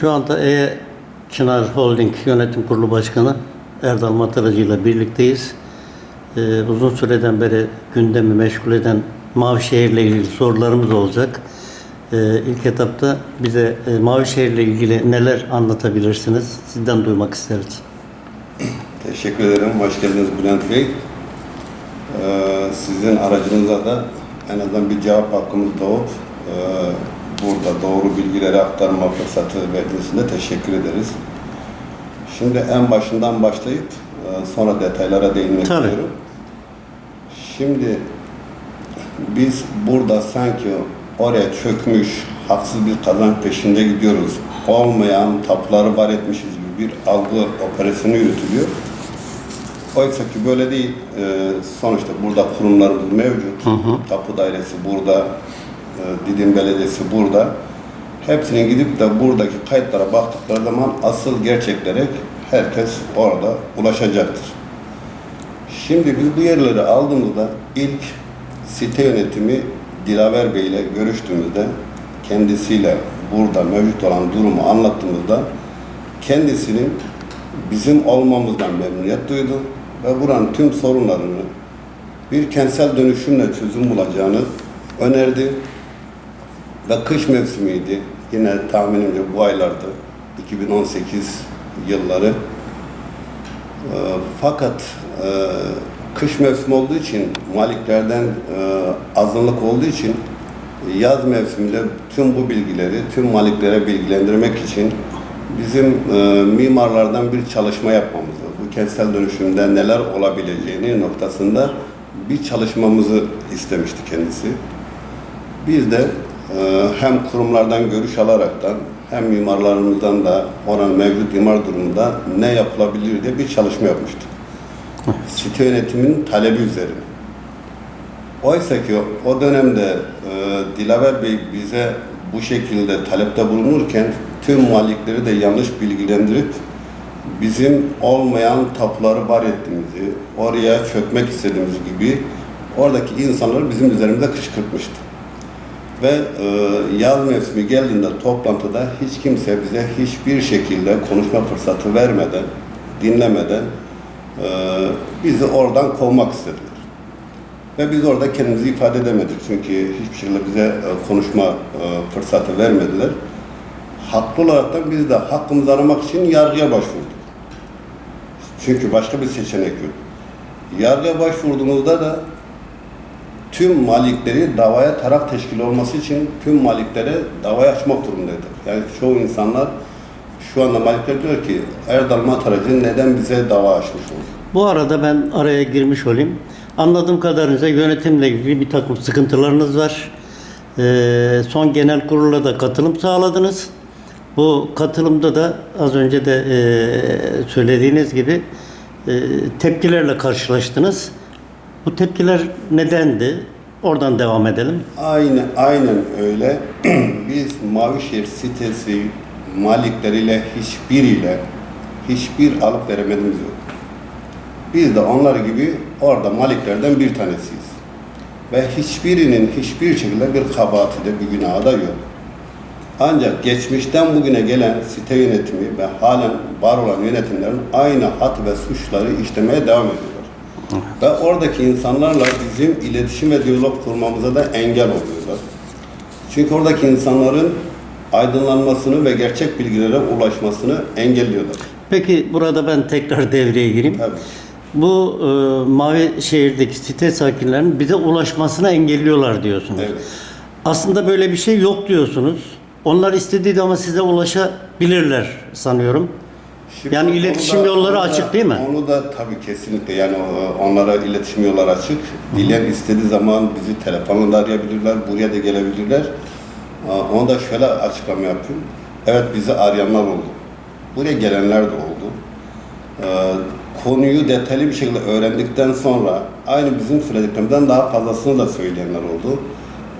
Şu anda E Çınar Holding Yönetim Kurulu Başkanı Erdal Mataracı ile birlikteyiz. Ee, uzun süreden beri gündemi meşgul eden Mavişehir ile ilgili sorularımız olacak. Ee, ilk etapta bize e, Mavişehir ile ilgili neler anlatabilirsiniz? Sizden duymak isteriz. Teşekkür ederim. Hoş geldiniz Bülent Bey. Ee, sizin aracınıza da en azından bir cevap hakkımız doğup e, burada doğru bilgileri aktarma fırsatı verdiğiniz için de teşekkür ederiz. Şimdi en başından başlayıp e, sonra detaylara değinmek Tabii. istiyorum. Şimdi biz burada sanki oraya çökmüş, haksız bir kazanç peşinde gidiyoruz. Olmayan tapuları var etmişiz gibi bir algı operasyonu yürütülüyor. Oysa ki böyle değil. Ee, sonuçta burada kurumlarımız mevcut. Tapu dairesi burada, Didim Belediyesi burada. Hepsinin gidip de buradaki kayıtlara baktıkları zaman asıl gerçeklere herkes orada ulaşacaktır. Şimdi biz bu yerleri aldığımızda ilk site yönetimi Dilaver Bey ile görüştüğümüzde kendisiyle burada mevcut olan durumu anlattığımızda kendisinin bizim olmamızdan memnuniyet duydu ve buranın tüm sorunlarını bir kentsel dönüşümle çözüm bulacağını önerdi ve kış mevsimiydi. Yine tahminimce bu aylardı. 2018 yılları. Ee, fakat e, kış mevsimi olduğu için maliklerden e, azınlık olduğu için yaz mevsiminde tüm bu bilgileri tüm maliklere bilgilendirmek için bizim e, mimarlardan bir çalışma yapmamızı, bu kentsel dönüşümde neler olabileceğini noktasında bir çalışmamızı istemişti kendisi. Biz de e, hem kurumlardan görüş alaraktan hem mimarlarımızdan da oranın mevcut imar durumunda ne yapılabilir diye bir çalışma yapmıştık. Site yönetiminin talebi üzerine. Oysa ki o- o dönemde e, Dilaver Bey bize bu şekilde talepte bulunurken tüm malikleri de yanlış bilgilendirip bizim olmayan tapuları var ettiğimizi, oraya çökmek istediğimiz gibi oradaki insanları bizim üzerimize kışkırtmıştı. Ve e, yaz mevsimi geldiğinde toplantıda hiç kimse bize hiçbir şekilde konuşma fırsatı vermeden, dinlemeden e, bizi oradan kovmak istediler. Ve biz orada kendimizi ifade edemedik. Çünkü hiçbir şekilde bize e, konuşma e, fırsatı vermediler. Haklı olarak da biz de hakkımızı aramak için yargıya başvurduk. Çünkü başka bir seçenek yok. Yargıya başvurduğumuzda da tüm malikleri davaya taraf teşkil olması için tüm maliklere davayı açmak durumundaydık. Yani çoğu insanlar şu anda malikler diyor ki Erdal Mataracı neden bize dava açmış oldu? Bu arada ben araya girmiş olayım. Anladığım kadarıyla yönetimle ilgili bir takım sıkıntılarınız var. Ee, son genel kurula da katılım sağladınız. Bu katılımda da az önce de e, söylediğiniz gibi e, tepkilerle karşılaştınız. Bu tepkiler nedendi? Oradan devam edelim. Aynen, aynen öyle. Biz Mavişehir sitesi malikleriyle hiçbiriyle hiçbir alıp veremediğimiz yok. Biz de onlar gibi orada maliklerden bir tanesiyiz. Ve hiçbirinin hiçbir şekilde bir kabahati de bir günahı da yok. Ancak geçmişten bugüne gelen site yönetimi ve halen var olan yönetimlerin aynı hat ve suçları işlemeye devam ediyorlar. Ve oradaki insanlarla bizim iletişim ve diyalog kurmamıza da engel oluyorlar. Çünkü oradaki insanların aydınlanmasını ve gerçek bilgilere ulaşmasını engelliyorlar. Peki burada ben tekrar devreye gireyim. Tabii. Bu e, mavi şehirdeki site sakinlerinin bize ulaşmasına engelliyorlar diyorsunuz. Evet. Aslında böyle bir şey yok diyorsunuz. Onlar istediği ama size ulaşabilirler sanıyorum. Şimdi Yani iletişim da- yolları da- açık değil mi? Onu da tabii kesinlikle yani o- onlara iletişim yolları açık. Dileyen istediği zaman bizi telefonla da arayabilirler, buraya da gelebilirler. Aa, Onu da şöyle açıklama yapayım. Evet bizi arayanlar oldu. Buraya gelenler de oldu. Ee, konuyu detaylı bir şekilde öğrendikten sonra aynı bizim söylediklerimizden daha fazlasını da söyleyenler oldu.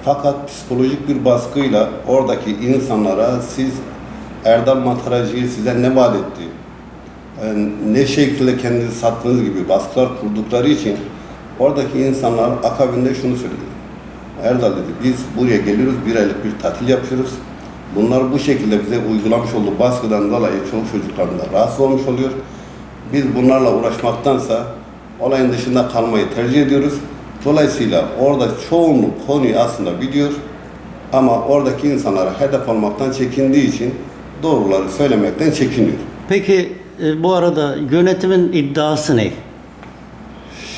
Fakat psikolojik bir baskıyla oradaki insanlara siz Erdal Mataracı'yı size ne vaat etti? Yani ne şekilde kendinizi sattığınız gibi baskılar kurdukları için oradaki insanlar akabinde şunu söyledi. Erdal dedi biz buraya geliyoruz bir aylık bir tatil yapıyoruz. Bunlar bu şekilde bize uygulamış olduğu baskıdan dolayı çoluk çocuklarında rahatsız olmuş oluyor. Biz bunlarla uğraşmaktansa olayın dışında kalmayı tercih ediyoruz. Dolayısıyla orada çoğunluk konuyu aslında biliyor ama oradaki insanlara hedef almaktan çekindiği için doğruları söylemekten çekiniyor. Peki e, bu arada yönetimin iddiası ne?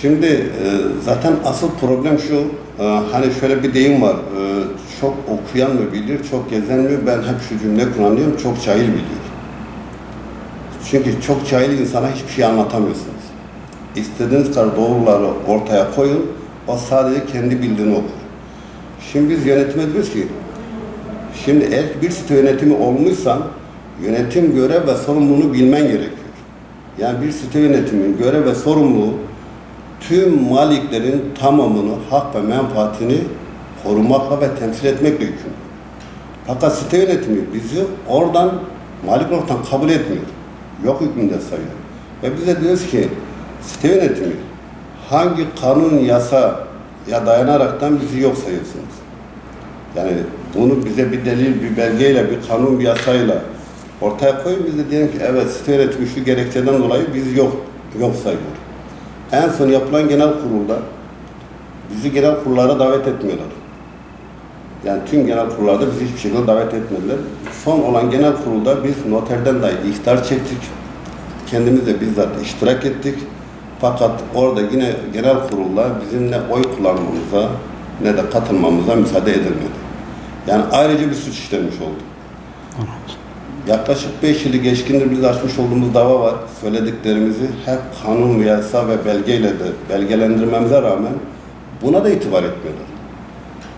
Şimdi e, zaten asıl problem şu, e, hani şöyle bir deyim var, e, çok okuyan mı bilir, çok gezen mi? Ben hep şu cümle kullanıyorum, çok cahil biliyor. Çünkü çok cahil insana hiçbir şey anlatamıyorsunuz. İstediğiniz kadar doğruları ortaya koyun, o sadece kendi bildiğini okur. Şimdi biz yönetime diyoruz ki, şimdi eğer bir site yönetimi olmuşsan, yönetim görev ve sorumluluğunu bilmen gerekiyor. Yani bir site yönetiminin görev ve sorumluluğu tüm maliklerin tamamını, hak ve menfaatini korumakla ve temsil etmekle yükümlü. Fakat site yönetimi bizi oradan malik olaraktan kabul etmiyor. Yok hükmünde sayıyor. Ve bize diyoruz ki site yönetimi hangi kanun, yasa ya dayanaraktan bizi yok sayıyorsunuz. Yani bunu bize bir delil, bir belgeyle, bir kanun, bir yasayla ortaya koyun. Biz de diyelim ki evet site yönetimi şu gerekçeden dolayı biz yok, yok sayıyor. En son yapılan genel kurulda bizi genel kurullara davet etmiyorlar. Yani tüm genel kurullarda bizi hiçbir şekilde davet etmediler. Son olan genel kurulda biz noterden dahi ihtar çektik. Kendimiz de bizzat iştirak ettik. Fakat orada yine genel kurulda bizim ne oy kullanmamıza ne de katılmamıza müsaade edilmedi. Yani ayrıca bir suç işlenmiş oldu. Yaklaşık 5 yılı geçkindir biz açmış olduğumuz dava var. Söylediklerimizi hep kanun, yasa ve belgeyle de belgelendirmemize rağmen buna da itibar etmiyorlar.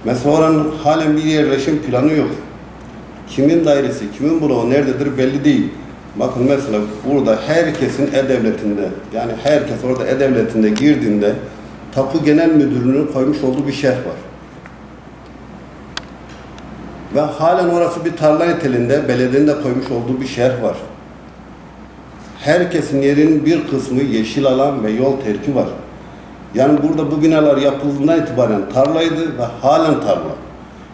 Mesela oranın halen bir yerleşim planı yok. Kimin dairesi, kimin bloğu nerededir belli değil. Bakın mesela burada herkesin E-Devleti'nde, yani herkes orada E-Devleti'nde girdiğinde Tapu Genel Müdürlüğü'nün koymuş olduğu bir şerh var. Ve halen orası bir tarla niteliğinde belediyenin de koymuş olduğu bir şerh var. Herkesin yerinin bir kısmı yeşil alan ve yol terki var. Yani burada bu binalar yapıldığından itibaren tarlaydı ve halen tarla.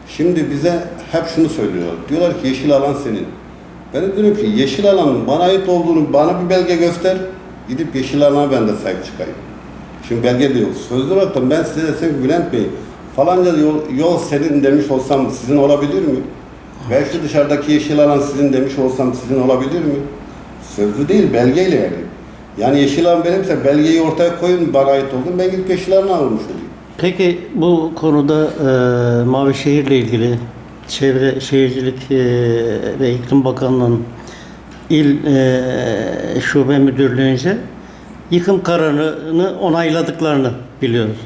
Şimdi bize hep şunu söylüyor. Diyorlar ki yeşil alan senin. Ben de diyorum ki yeşil alanın bana ait olduğunu bana bir belge göster. Gidip yeşil alana ben de sahip çıkayım. Şimdi belge de yok. Sözlü olarak ben size desem Bülent Bey falanca yol, yol senin demiş olsam sizin olabilir mi? Şu dışarıdaki yeşil alan sizin demiş olsam sizin olabilir mi? Sözlü değil belgeyle yani. Yani yeşil alan benimse belgeyi ortaya koyun bana ait oldum ben gidip yeşil alanı almış olayım. Peki bu konuda e, Mavi Şehir'le ilgili Çevre Şehircilik e, ve İklim Bakanlığı'nın il e, şube müdürlüğünce yıkım kararını onayladıklarını biliyoruz.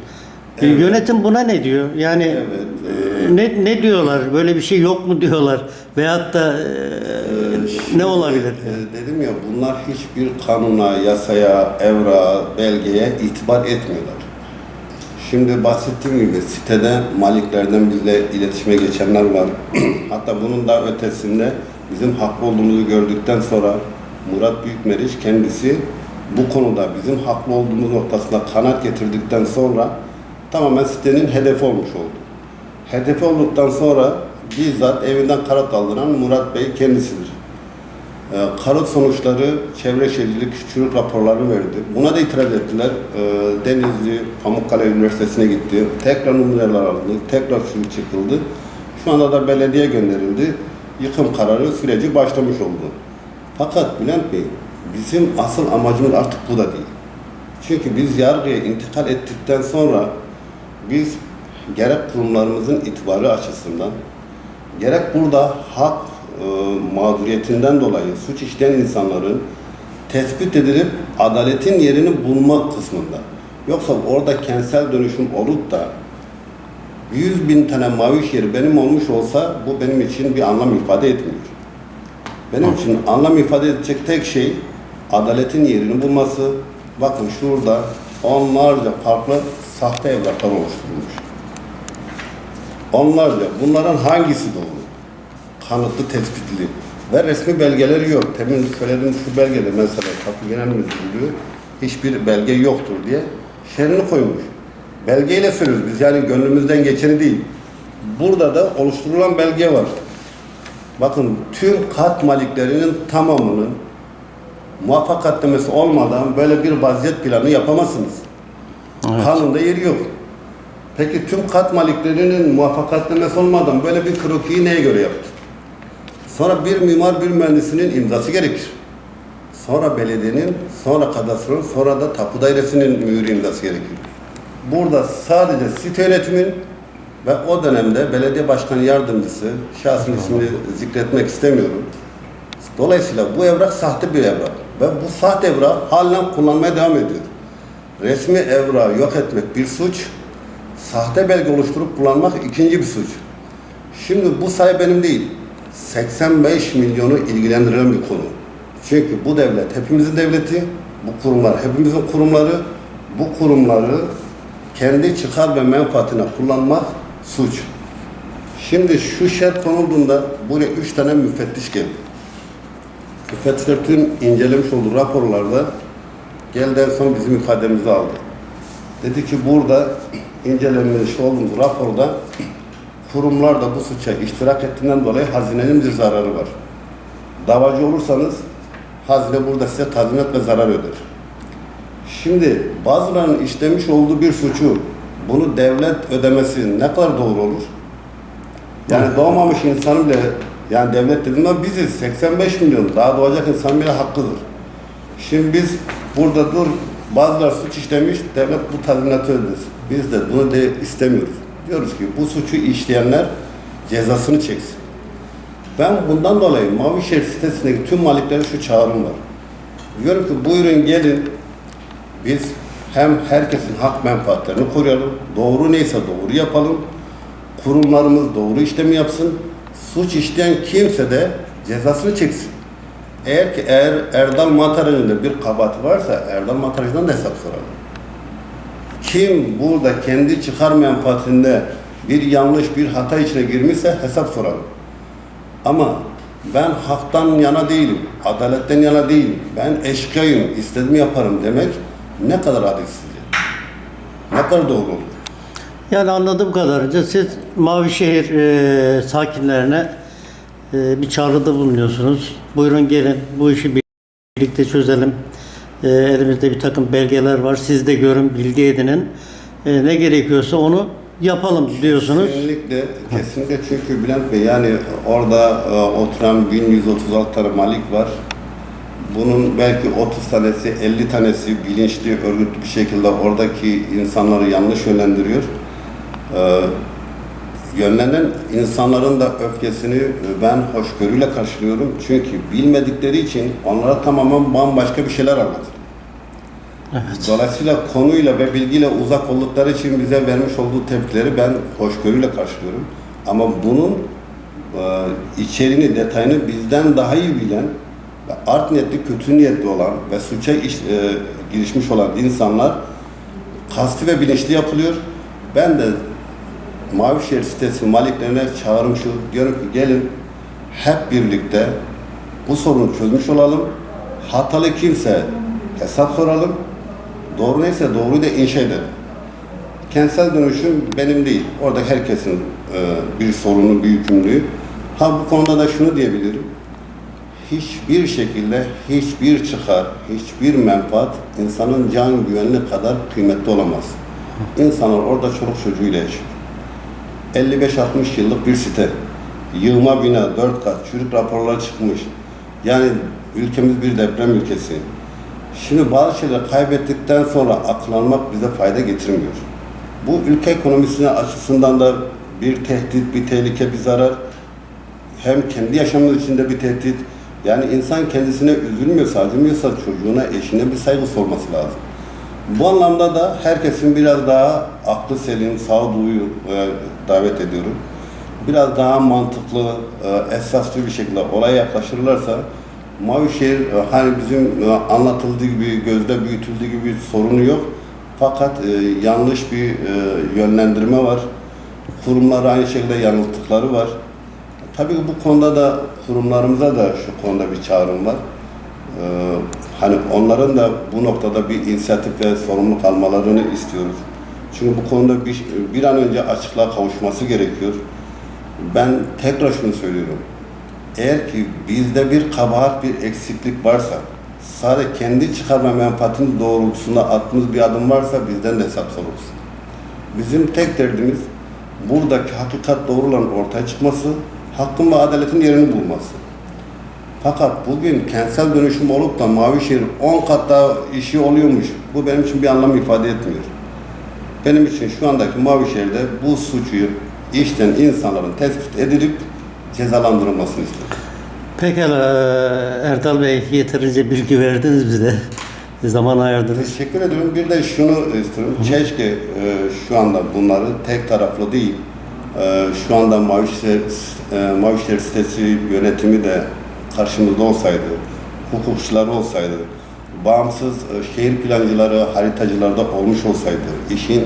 E, Yönetim buna ne diyor? Yani Evet, e, ne ne diyorlar? Böyle bir şey yok mu diyorlar? Veyahut da e, ne olabilir? E, dedim ya bunlar hiçbir kanuna, yasaya, evra, belgeye itibar etmiyorlar. Şimdi bahsettiğim gibi sitede maliklerden bizle iletişime geçenler var. Hatta bunun da ötesinde bizim haklı olduğumuzu gördükten sonra Murat Büyükmeriç kendisi bu konuda bizim haklı olduğumuz noktasında kanat getirdikten sonra tamamen sitenin hedefi olmuş oldu. Hedefi olduktan sonra bizzat evinden karat kaldıran Murat Bey kendisidir. E, karot sonuçları çevre şehircilik çürük raporlarını verdi. Buna da itiraz ettiler. E, Denizli, Pamukkale Üniversitesi'ne gitti. Tekrar numuneler alındı. Tekrar çürük çıkıldı. Şu anda da belediye gönderildi. Yıkım kararı süreci başlamış oldu. Fakat Bülent Bey, bizim asıl amacımız artık bu da değil. Çünkü biz yargıya intikal ettikten sonra biz gerek kurumlarımızın itibarı açısından gerek burada hak e, mağduriyetinden dolayı suç işleyen insanların tespit edilip adaletin yerini bulmak kısmında. Yoksa orada kentsel dönüşüm olup da 100 bin tane mavi yeri benim olmuş olsa bu benim için bir anlam ifade etmiyor. Benim için anlam ifade edecek tek şey adaletin yerini bulması. Bakın şurada onlarca farklı sahte evraklar oluşturulmuş. Onlarca. Bunların hangisi doğru? Kanıtlı, tespitli. Ve resmi belgeleri yok. Temin söylediğim şu belgede mesela Tapu Genel Müdürlüğü hiçbir belge yoktur diye şerini koymuş. Belgeyle söylüyoruz biz yani gönlümüzden geçeni değil. Burada da oluşturulan belge var. Bakın tüm kat maliklerinin tamamının muvaffakatlemesi olmadan böyle bir vaziyet planı yapamazsınız. Evet. Kanunda yeri yok. Peki tüm kat maliklerinin muvaffakatlemesi olmadan böyle bir krokiyi neye göre yaptı? Sonra bir mimar bir mühendisinin imzası gerekir. Sonra belediyenin, sonra kadastronun, sonra da tapu dairesinin mühür imzası gerekir. Burada sadece site yönetimin ve o dönemde belediye başkanı yardımcısı, şahsın ismini zikretmek istemiyorum. Dolayısıyla bu evrak sahte bir evrak ve bu sahte evrak halen kullanmaya devam ediyor. Resmi evrağı yok etmek bir suç, sahte belge oluşturup kullanmak ikinci bir suç. Şimdi bu sayı benim değil, 85 milyonu ilgilendiren bir konu. Çünkü bu devlet hepimizin devleti, bu kurumlar hepimizin kurumları, bu kurumları kendi çıkar ve menfaatine kullanmak suç. Şimdi şu şart konulduğunda buraya üç tane müfettiş geldi. Tüm incelemiş olduğu raporlarda geldi en son bizim ifademizi aldı. Dedi ki burada incelenmiş olduğumuz raporda kurumlar da bu suça iştirak ettiğinden dolayı hazinenin bir zararı var. Davacı olursanız hazine burada size tazminat ve zarar öder. Şimdi bazılarının işlemiş olduğu bir suçu bunu devlet ödemesi ne kadar doğru olur? Yani doğmamış insan bile yani devlet dediğimde biziz 85 milyon daha doğacak insan bile hakkıdır. Şimdi biz burada dur bazıları suç işlemiş devlet bu tazminatı ödesin. Biz de bunu de istemiyoruz. Diyoruz ki bu suçu işleyenler cezasını çeksin. Ben bundan dolayı Mavişehir sitesindeki tüm maliklere şu çağrım var. Diyorum ki buyurun gelin biz hem herkesin hak menfaatlerini koruyalım, doğru neyse doğru yapalım, kurumlarımız doğru işlemi yapsın, suç işleyen kimse de cezasını çeksin. Eğer ki eğer Erdal Mataracı'nda bir kabahati varsa Erdal Mataracı'dan da hesap soralım. Kim burada kendi çıkar menfaatinde bir yanlış, bir hata içine girmişse hesap soralım. Ama ben haktan yana değilim, adaletten yana değilim, ben eşkıyayım, istediğimi yaparım demek ne kadar adilsizce, ne kadar doğru olur. Yani anladığım kadarıyla siz Mavişehir e, sakinlerine e, bir çağrıda bulunuyorsunuz. Buyurun gelin bu işi birlikte çözelim. E, elimizde bir takım belgeler var. Siz de görün, bilgi edinin. E, ne gerekiyorsa onu yapalım diyorsunuz. Kesinlikle, kesinlikle çünkü Bülent Bey yani orada e, oturan 1136 tane malik var. Bunun belki 30 tanesi, 50 tanesi bilinçli, örgütlü bir şekilde oradaki insanları yanlış yönlendiriyor. E, yönlenen insanların da öfkesini ben hoşgörüyle karşılıyorum. Çünkü bilmedikleri için onlara tamamen bambaşka bir şeyler anlatır. Evet. Dolayısıyla konuyla ve bilgiyle uzak oldukları için bize vermiş olduğu tepkileri ben hoşgörüyle karşılıyorum. Ama bunun e, içeriğini, detayını bizden daha iyi bilen ve art niyetli, kötü niyetli olan ve suça iş, e, girişmiş olan insanlar kasti ve bilinçli yapılıyor. Ben de Mavişehir sitesi maliklerine çağrım şu, diyorum ki gelin hep birlikte bu sorunu çözmüş olalım. Hatalı kimse hesap soralım. Doğru neyse doğruyu da inşa edelim. Kentsel dönüşüm benim değil. Orada herkesin e, bir sorunu, bir yükümlülüğü. Ha bu konuda da şunu diyebilirim. Hiçbir şekilde hiçbir çıkar, hiçbir menfaat insanın can güvenli kadar kıymetli olamaz. İnsanlar orada çoluk çocuğuyla yaşıyor. 55-60 yıllık bir site. Yığma bina, dört kat, çürük raporlar çıkmış. Yani ülkemiz bir deprem ülkesi. Şimdi bazı şeyleri kaybettikten sonra aklanmak bize fayda getirmiyor. Bu ülke ekonomisine açısından da bir tehdit, bir tehlike, bir zarar. Hem kendi yaşamımız içinde bir tehdit. Yani insan kendisine üzülmüyorsa, acımıyorsa çocuğuna, eşine bir saygı sorması lazım. Bu anlamda da herkesin biraz daha aklı selim, sağduyu e, davet ediyorum. Biraz daha mantıklı, e, esaslı bir şekilde olaya yaklaşırlarsa Mavişehir e, hani bizim e, anlatıldığı gibi, gözde büyütüldüğü gibi sorunu yok. Fakat e, yanlış bir e, yönlendirme var. Kurumlar aynı şekilde yanılttıkları var. Tabii bu konuda da kurumlarımıza da şu konuda bir çağrım var. Ee, hani onların da bu noktada bir inisiyatif ve sorumluluk almalarını istiyoruz. Çünkü bu konuda bir, bir an önce açıklığa kavuşması gerekiyor. Ben tekrar şunu söylüyorum. eğer ki bizde bir kabahat, bir eksiklik varsa, sadece kendi çıkarma menfaatinin doğrultusunda attığımız bir adım varsa bizden de hesap sorulsun. Bizim tek derdimiz buradaki hakikat doğruların ortaya çıkması, hakkın ve adaletin yerini bulması. Fakat bugün kentsel dönüşüm olup da Mavişehir 10 kat daha işi oluyormuş. Bu benim için bir anlam ifade etmiyor. Benim için şu andaki Mavişehir'de bu suçu işten insanların tespit edilip cezalandırılmasını istiyorum. Pekala e, Erdal Bey yeterince bilgi verdiniz bize. Zaman ayırdınız. Teşekkür ediyorum. Bir de şunu istiyorum. Keşke e, şu anda bunları tek taraflı değil, e, şu anda Mavişehir, e, Mavişehir sitesi yönetimi de karşımızda olsaydı, hukukçuları olsaydı, bağımsız e, şehir plancıları, haritacıları da olmuş olsaydı, işin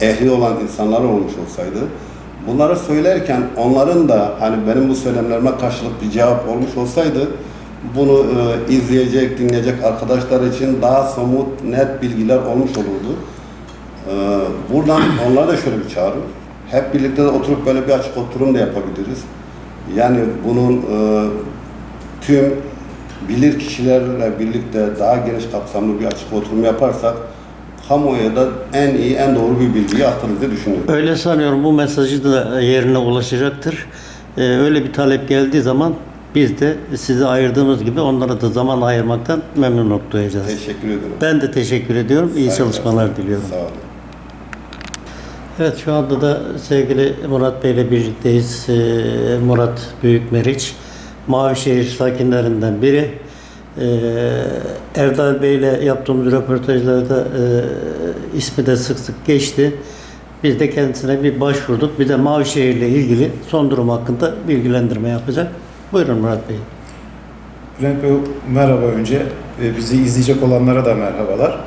ehli olan insanlar olmuş olsaydı, bunları söylerken onların da hani benim bu söylemlerime karşılık bir cevap olmuş olsaydı, bunu e, izleyecek, dinleyecek arkadaşlar için daha somut, net bilgiler olmuş olurdu. E, buradan onlara da şöyle bir çağrı. Hep birlikte de oturup böyle bir açık oturum da yapabiliriz. Yani bunun e, tüm bilir kişilerle birlikte daha geniş kapsamlı bir açık oturum yaparsak kamuoya da en iyi, en doğru bir bilgiyi aktarırız diye düşünüyorum. Öyle sanıyorum bu mesajı da yerine ulaşacaktır. Ee, öyle bir talep geldiği zaman biz de sizi ayırdığımız gibi onlara da zaman ayırmaktan memnunluk duyacağız. Teşekkür ederim. Ben de teşekkür ediyorum. İyi Saygılar. çalışmalar diliyorum. Sağ olun. Evet şu anda da sevgili Murat Bey ile birlikteyiz. Ee, Murat Büyükmeriç, Mavişehir sakinlerinden biri. Ee, Erdal Bey ile yaptığımız röportajlarda e, ismi de sık sık geçti. Biz de kendisine bir başvurduk. Bir de Mavişehir ile ilgili son durum hakkında bilgilendirme yapacak. Buyurun Murat Bey. Bülent Bey merhaba önce. Ee, Bizi izleyecek olanlara da merhabalar.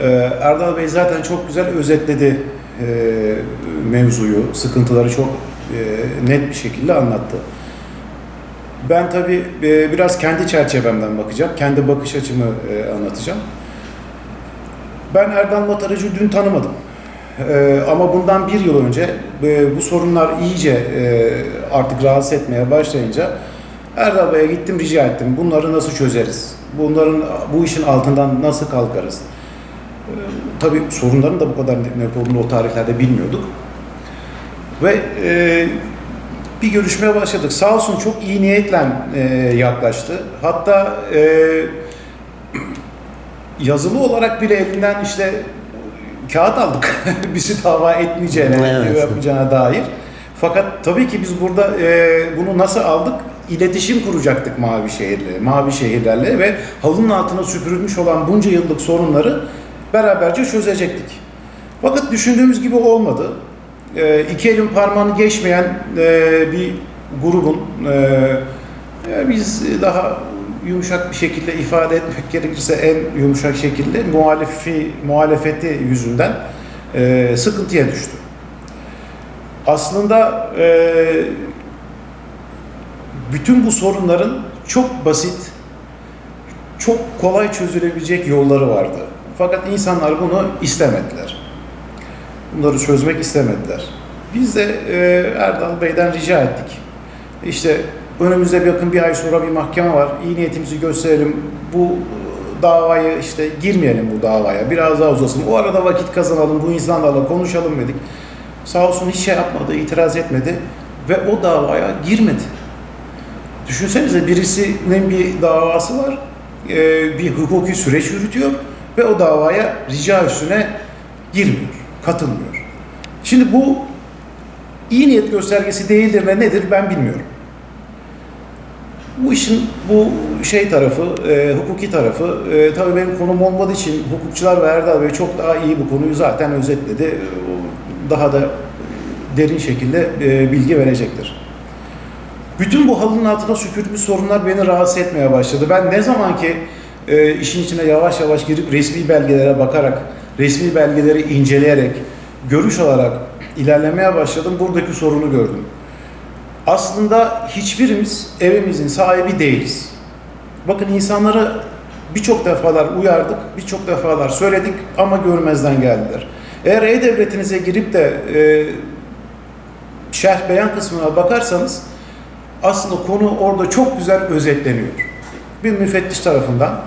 Ee, Erdal Bey zaten çok güzel özetledi e, mevzuyu, sıkıntıları çok e, net bir şekilde anlattı. Ben tabii e, biraz kendi çerçevemden bakacağım, kendi bakış açımı e, anlatacağım. Ben Erdal Mataracı dün tanımadım. Ee, ama bundan bir yıl önce e, bu sorunlar iyice e, artık rahatsız etmeye başlayınca Erdal Bey'e gittim rica ettim. Bunları nasıl çözeriz? Bunların bu işin altından nasıl kalkarız? Tabii sorunların da bu kadar net olduğunu o tarihlerde bilmiyorduk. Ve e, bir görüşmeye başladık. Sağ olsun çok iyi niyetle e, yaklaştı. Hatta e, yazılı olarak bile elinden işte kağıt aldık. Bizi dava etmeyeceğine, Evet. yapmayacağına dair. Fakat tabii ki biz burada e, bunu nasıl aldık? İletişim kuracaktık Mavi Şehirle, Mavi Şehirlerle ve halının altına süpürülmüş olan bunca yıllık sorunları beraberce çözecektik. Fakat düşündüğümüz gibi olmadı. E, iki elin parmağını geçmeyen e, bir grubun e, e, biz daha yumuşak bir şekilde ifade etmek gerekirse en yumuşak şekilde muhalefi, muhalefeti yüzünden sıkıntıya düştü. Aslında bütün bu sorunların çok basit, çok kolay çözülebilecek yolları vardı. Fakat insanlar bunu istemediler. Bunları çözmek istemediler. Biz de e, Erdal Bey'den rica ettik. İşte önümüzde yakın bir ay sonra bir mahkeme var. İyi niyetimizi gösterelim. Bu e, davayı işte girmeyelim bu davaya. Biraz daha uzasın. O arada vakit kazanalım. Bu insanlarla konuşalım dedik. Sağ olsun hiç şey yapmadı, itiraz etmedi ve o davaya girmedi. Düşünsenize birisinin bir davası var, e, bir hukuki süreç yürütüyor ve o davaya rica üstüne girmiyor, katılmıyor. Şimdi bu iyi niyet göstergesi değildir ve nedir ben bilmiyorum. Bu işin bu şey tarafı, e, hukuki tarafı, e, tabii benim konum olmadığı için hukukçular ve Erdal Bey çok daha iyi bu konuyu zaten özetledi. Daha da derin şekilde e, bilgi verecektir. Bütün bu halının altına süpürmüş sorunlar beni rahatsız etmeye başladı. Ben ne zaman ki e, işin içine yavaş yavaş girip resmi belgelere bakarak, resmi belgeleri inceleyerek, görüş alarak ilerlemeye başladım. Buradaki sorunu gördüm. Aslında hiçbirimiz evimizin sahibi değiliz. Bakın insanları birçok defalar uyardık, birçok defalar söyledik ama görmezden geldiler. Eğer e-devletinize girip de e, şerh beyan kısmına bakarsanız aslında konu orada çok güzel özetleniyor. Bir müfettiş tarafından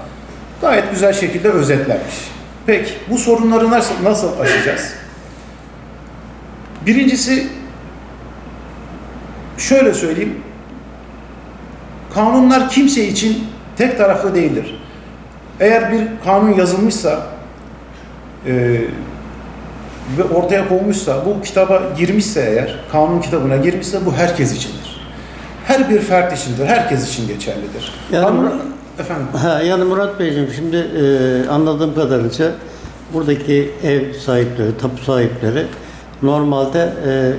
gayet güzel şekilde özetlenmiş. Peki bu sorunları nasıl, nasıl aşacağız? Birincisi şöyle söyleyeyim. Kanunlar kimse için tek taraflı değildir. Eğer bir kanun yazılmışsa e, ve ortaya konmuşsa, bu kitaba girmişse eğer, kanun kitabına girmişse bu herkes içindir. Her bir fert içindir, herkes için geçerlidir. Yani Kanun- efendim, Ha, yani Murat Beyciğim şimdi e, anladığım kadarıyla buradaki ev sahipleri, tapu sahipleri normalde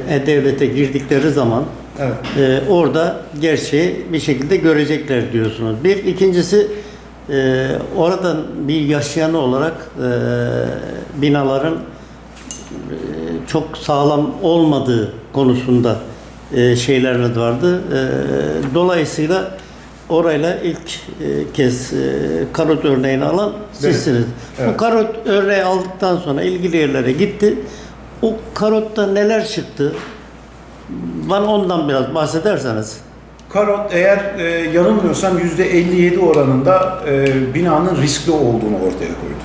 e, e-devlete girdikleri zaman evet. e, orada gerçeği bir şekilde görecekler diyorsunuz. Bir, ikincisi e, oradan bir yaşayanı olarak e, binaların e, çok sağlam olmadığı konusunda e, şeyleriniz vardı. E, dolayısıyla orayla ilk e, kez e, karot örneğini alan sizsiniz. Evet. Bu karot örneği aldıktan sonra ilgili yerlere gitti. O karotta neler çıktı? Bana ondan biraz bahsederseniz. Karot eğer e, yanılmıyorsam %57 oranında e, binanın riskli olduğunu ortaya koydu.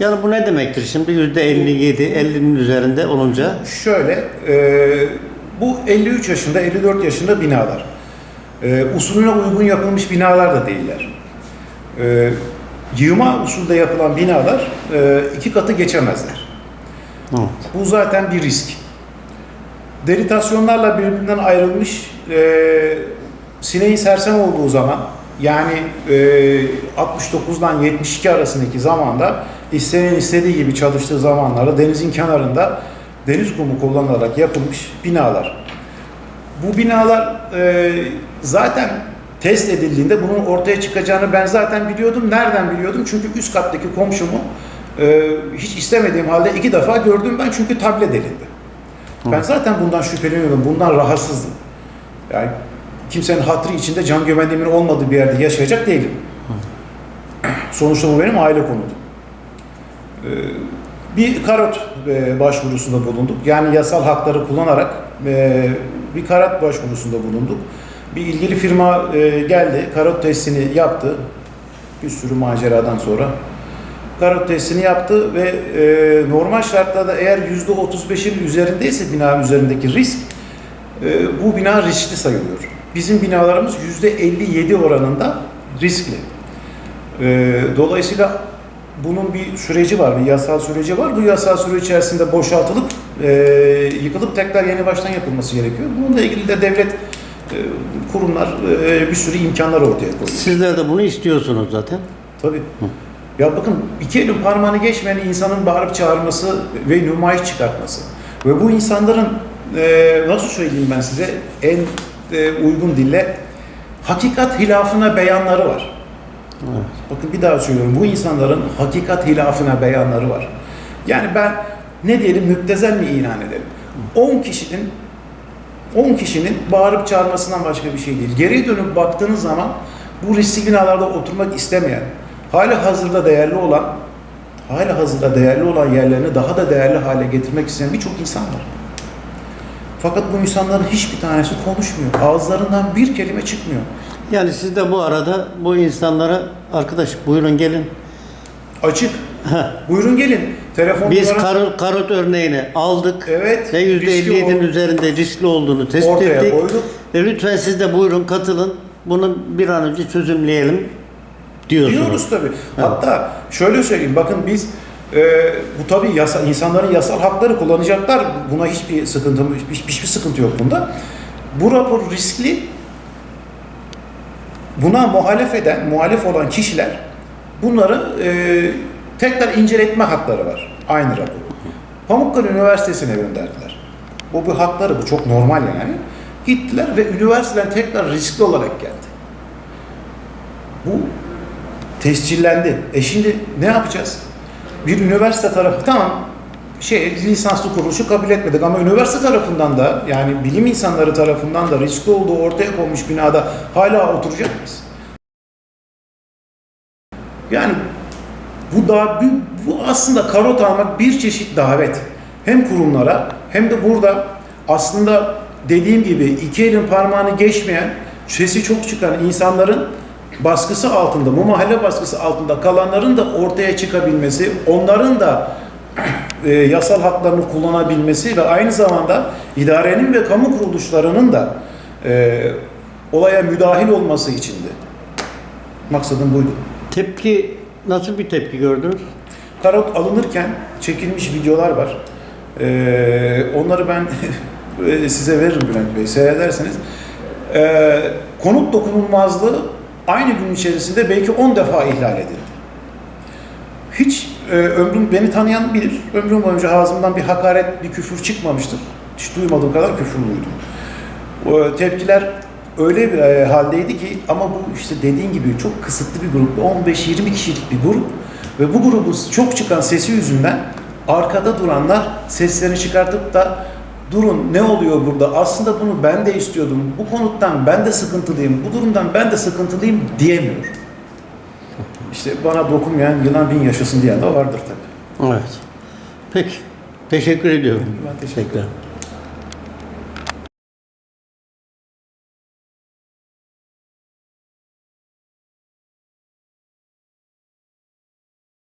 Yani bu ne demektir şimdi? Yüzde 57, 50'nin üzerinde olunca Şöyle, e, bu 53 yaşında, 54 yaşında binalar. E, usulüne uygun yapılmış binalar da değiller. E, yığma usulde yapılan binalar e, iki katı geçemezler. Evet. Bu zaten bir risk. Deritasyonlarla birbirinden ayrılmış e, sineğin sersem olduğu zaman yani e, 69'dan 72 arasındaki zamanda isteyen istediği gibi çalıştığı zamanlarda denizin kenarında deniz kumu kullanılarak yapılmış binalar. Bu binalar e, zaten test edildiğinde bunun ortaya çıkacağını ben zaten biliyordum. Nereden biliyordum? Çünkü üst kattaki komşumu e, hiç istemediğim halde iki defa gördüm ben çünkü tablet elinde. Ben zaten bundan şüpheleniyordum, bundan rahatsızdım. Yani kimsenin hatırı içinde can güvenliğimin olmadığı bir yerde yaşayacak değilim. Sonuçta bu benim aile konudum. Ee, bir karot e, başvurusunda bulunduk. Yani yasal hakları kullanarak e, bir karot başvurusunda bulunduk. Bir ilgili firma e, geldi, karot testini yaptı. Bir sürü maceradan sonra. Karot testini yaptı ve e, normal şartlarda eğer %35'in üzerindeyse binanın üzerindeki risk e, bu bina riskli sayılıyor. Bizim binalarımız %57 oranında riskli. E, dolayısıyla bunun bir süreci var, bir yasal süreci var. Bu yasal süre içerisinde boşaltılıp e, yıkılıp tekrar yeni baştan yapılması gerekiyor. Bununla ilgili de devlet e, kurumlar e, bir sürü imkanlar ortaya koyuyor. sizler de bunu istiyorsunuz zaten. Tabii. Ya bakın iki elin parmağını geçmeyen insanın bağırıp çağırması ve nümayiş çıkartması. Ve bu insanların e, nasıl söyleyeyim ben size en e, uygun dille hakikat hilafına beyanları var. Bakın bir daha söylüyorum. Bu insanların hakikat hilafına beyanları var. Yani ben ne diyelim müptezel mi ilan edelim? 10 kişinin 10 kişinin bağırıp çağırmasından başka bir şey değil. Geriye dönüp baktığınız zaman bu riskli binalarda oturmak istemeyen, hali hazırda değerli olan, hali hazırda değerli olan yerlerini daha da değerli hale getirmek isteyen birçok insan var. Fakat bu insanların hiçbir tanesi konuşmuyor. Ağızlarından bir kelime çıkmıyor. Yani siz de bu arada bu insanlara arkadaş buyurun gelin. Açık. Buyurun gelin. Telefon Biz karot, karot örneğini aldık Evet, ve yüzde riskli 57'nin ol- üzerinde riskli olduğunu tespit Ortaya ettik. koyduk. Ve lütfen siz de buyurun katılın. Bunu bir an önce çözümleyelim diyorsunuz. Diyoruz tabii. Hatta şöyle söyleyeyim bakın biz e, bu tabii yasa, insanların yasal hakları kullanacaklar. Buna hiçbir sıkıntı hiç- hiçbir sıkıntı yok bunda. Bu rapor riskli. Buna muhalef eden, muhalif olan kişiler bunları e, tekrar inceletme hakları var. Aynı raporu. Pamukkale Üniversitesi'ne gönderdiler. Bu bir hakları, bu çok normal yani. Gittiler ve üniversiteden tekrar riskli olarak geldi. Bu tescillendi. E şimdi ne yapacağız? Bir üniversite tarafı tamam şey lisanslı kuruluşu kabul etmedik ama üniversite tarafından da yani bilim insanları tarafından da riskli olduğu ortaya konmuş binada hala oturacak mıyız? Yani bu da bu, aslında karot almak bir çeşit davet. Hem kurumlara hem de burada aslında dediğim gibi iki elin parmağını geçmeyen, sesi çok çıkan insanların baskısı altında, bu mahalle baskısı altında kalanların da ortaya çıkabilmesi, onların da e, yasal haklarını kullanabilmesi ve aynı zamanda idarenin ve kamu kuruluşlarının da e, olaya müdahil olması içindi. Maksadım buydu. Tepki nasıl bir tepki gördünüz? Karot alınırken çekilmiş videolar var. Ee, onları ben e, size veririm Bülent Bey, seyrederseniz. Ee, konut dokunulmazlığı aynı gün içerisinde belki 10 defa ihlal edildi. Hiç e, ömrüm, beni tanıyan bilir, ömrüm boyunca ağzımdan bir hakaret, bir küfür çıkmamıştır. Hiç duymadığım kadar küfürlüydüm. O tepkiler öyle bir e, haldeydi ki ama bu işte dediğin gibi çok kısıtlı bir grup. 15-20 kişilik bir grup ve bu grubun çok çıkan sesi yüzünden arkada duranlar seslerini çıkartıp da durun ne oluyor burada aslında bunu ben de istiyordum bu konuttan ben de sıkıntılıyım bu durumdan ben de sıkıntılıyım diyemiyor. İşte bana dokunmayan yılan bin yaşasın diyen de vardır tabii. Evet. Peki. Teşekkür ediyorum. Ben teşekkür Tekrar.